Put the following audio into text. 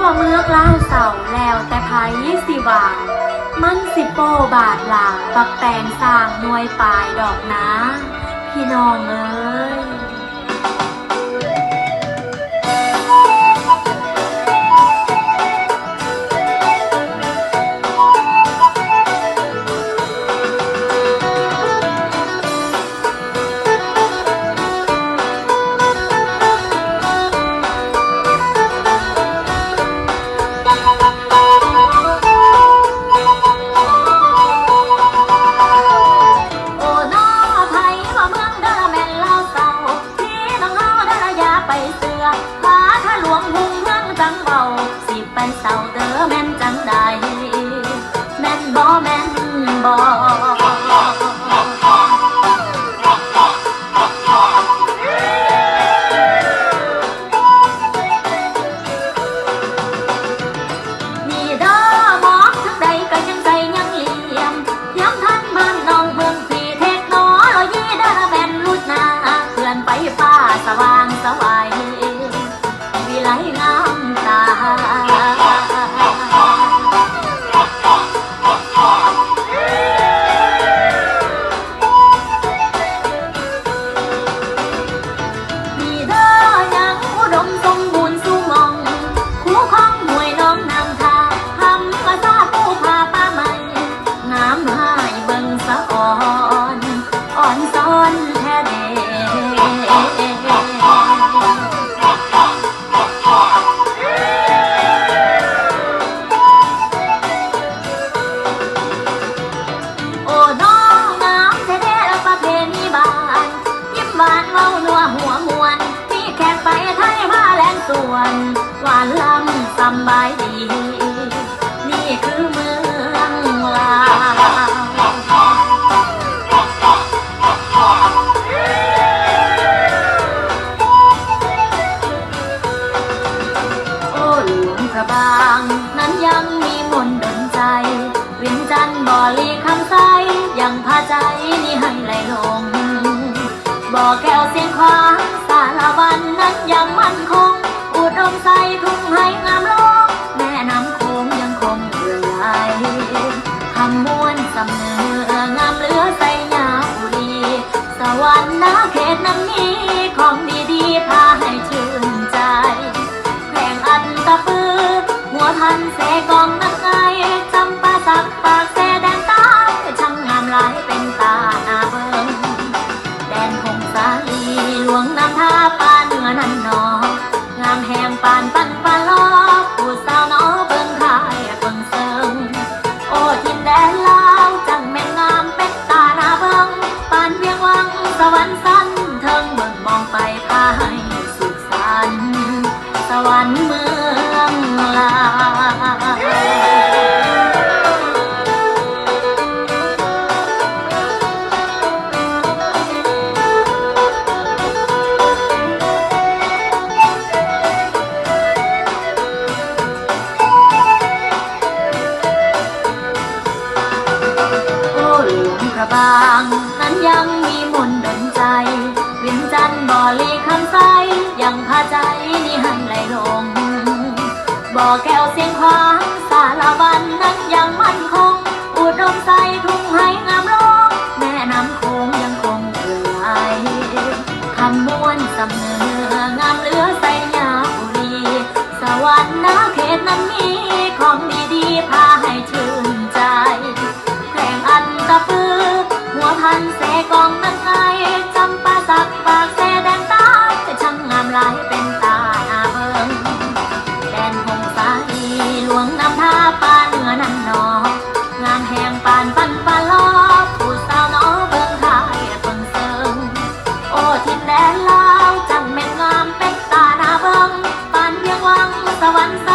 ว่าเมื่อกล้าวเสาแล้วแต่ไผสิว่ามันสิโปบาทหลาปักแตงสร้างนวยปลายดอกนะ พี่น้องเอ้ย พาถ้าหลวงหุงเมืองจังเบาสิไปเศร้าเด้อแม่นจังใดแม่นบ่แม่นบ่นี่เด้อหมอทั้งใดก็ยังใจยังเหลี่ยมย้ำท่านบ้านน้องเมืองสีเทคโนโลยีด้อแม่นลุดนาเพื่อนไปฟ้าสว่างสวัย วิไส่วนหวานล้ำสำบายดี นี่คือเมืองลาวโอ้หลวงพระบาง นั้นยังมีมนต์ดนใจ วิญจันบ่อลีคำใสยังพาใจนี่ให้ไหลลงบ่อแก้ว หัวพันเสกองนักไงจำปาสักปากเสแดนใต้ช่างงามหลายเป็นตาหน้าเบิงแดนคงสาลีหลวงน้ำท่าปาเหนือนันนองามแหงปานปันปานลอผู้สาวน้อเบิ่งทายเบิ่งเซิงโอ้ทินแดนลาวจังแม่นงามเป็นตาหน้าเบิงปานเวียงวังสวรรค์สันเทิงเบิ่งมองไปพาให้สุขสันต์สวรรค์เมือง ระบาง นั้นยังมีมนต์ดนใจ วินจันทร์บ่อลีคำใสยังพาใจ สวรรค์